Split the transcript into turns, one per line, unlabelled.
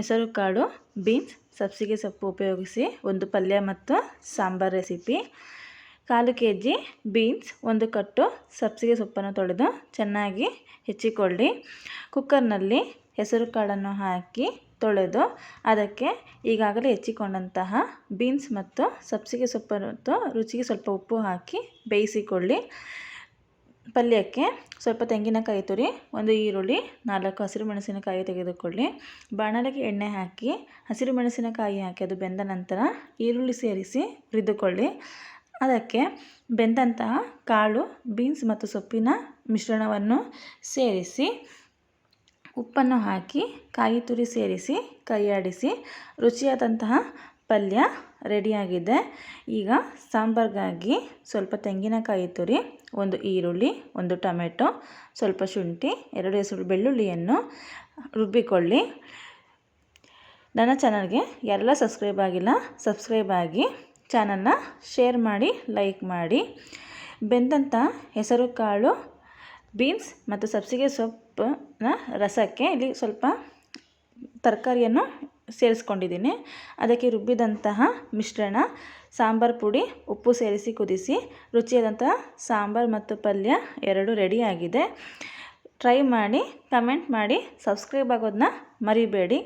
ಹೆಸರು ಕಾಳು ಬೀನ್ಸ್, ಸಬ್ಸಿಗೆ ಸೊಪ್ಪು ಉಪಯೋಗಿಸಿ ಒಂದು ಪಲ್ಯ ಮತ್ತು ಸಾಂಬಾರ್ ರೆಸಿಪಿ. ಕಾಲು ಕೆ ಜಿ ಬೀನ್ಸ್, ಒಂದು ಕಟ್ಟು ಸಬ್ಸಿಗೆ ಸೊಪ್ಪನ್ನು ತೊಳೆದು ಚೆನ್ನಾಗಿ ಹೆಚ್ಚಿಕೊಳ್ಳಿ. ಕುಕ್ಕರ್ನಲ್ಲಿ ಹೆಸರು ಕಾಳನ್ನು ಹಾಕಿ ತೊಳೆದು ಅದಕ್ಕೆ ಈಗಾಗಲೇ ಹೆಚ್ಚಿಕೊಂಡಂತಹ ಬೀನ್ಸ್ ಮತ್ತು ಸಬ್ಸಿಗೆ ಸೊಪ್ಪನ್ನು ರುಚಿಗೆ ಸ್ವಲ್ಪ ಉಪ್ಪು ಹಾಕಿ ಬೇಯಿಸಿಕೊಳ್ಳಿ. ಪಲ್ಯಕ್ಕೆ ಸ್ವಲ್ಪ ತೆಂಗಿನಕಾಯಿ ತುರಿ, ಒಂದು ಈರುಳ್ಳಿ, ನಾಲ್ಕು ಹಸಿರು ಮೆಣಸಿನಕಾಯಿ ತೆಗೆದುಕೊಳ್ಳಿ. ಬಾಣಲೆಗೆ ಎಣ್ಣೆ ಹಾಕಿ, ಹಸಿರು ಮೆಣಸಿನಕಾಯಿ ಹಾಕಿ, ಅದು ಬೆಂದ ನಂತರ ಈರುಳ್ಳಿ ಸೇರಿಸಿ ಹುರಿದುಕೊಳ್ಳಿ ಅದಕ್ಕೆ ಬೆಂದಂತಹ ಕಾಳು, ಬೀನ್ಸ್ ಮತ್ತು ಸೊಪ್ಪಿನ ಮಿಶ್ರಣವನ್ನು ಸೇರಿಸಿ, ಉಪ್ಪನ್ನು ಹಾಕಿ, ಕಾಯಿ ತುರಿ ಸೇರಿಸಿ, ಕೈಯಾಡಿಸಿ, ರುಚಿಯಾದಂತಹ ಪಲ್ಯ ರೆಡಿಯಾಗಿದೆ. ಈಗ ಸಾಂಬಾರ್ಗಾಗಿ ಸ್ವಲ್ಪ ತೆಂಗಿನಕಾಯಿ ತುರಿ, ಒಂದು ಈರುಳ್ಳಿ, ಒಂದು ಟೊಮೆಟೊ, ಸ್ವಲ್ಪ ಶುಂಠಿ, ಎರಡು ಹೆಸರು ಬೆಳ್ಳುಳ್ಳಿಯನ್ನು ರುಬ್ಬಿಕೊಳ್ಳಿ. ನನ್ನ ಚಾನಲ್ಗೆ ಯಾರೆಲ್ಲ ಸಬ್ಸ್ಕ್ರೈಬ್ ಆಗಿಲ್ಲ, ಸಬ್ಸ್ಕ್ರೈಬ್ ಆಗಿ ಚಾನಲ್ನ ಶೇರ್ ಮಾಡಿ, ಲೈಕ್ ಮಾಡಿ. ಬೆಂದಂಥ ಹೆಸರು ಕಾಳು, ಬೀನ್ಸ್ ಮತ್ತು ಸಬ್ಸಿಗೆ ಸೊಪ್ಪನ್ನ ರಸಕ್ಕೆ ಇಲ್ಲಿ ಸ್ವಲ್ಪ ತರಕಾರಿಯನ್ನು ಸೇರಿಸ್ಕೊಂಡಿದ್ದೀನಿ. ಅದಕ್ಕೆ ರುಬ್ಬಿದಂತಹ ಮಿಶ್ರಣ, ಸಾಂಬಾರು ಪುಡಿ, ಉಪ್ಪು ಸೇರಿಸಿ ಕುದಿಸಿ, ರುಚಿಯಾದಂತಹ ಸಾಂಬಾರು ಮತ್ತು ಪಲ್ಯ ಎರಡು ರೆಡಿಯಾಗಿದೆ ಟ್ರೈ ಮಾಡಿ ಕಮೆಂಟ್ ಮಾಡಿ ಸಬ್ಸ್ಕ್ರೈಬ್ ಆಗೋದನ್ನ ಮರಿಬೇಡಿ.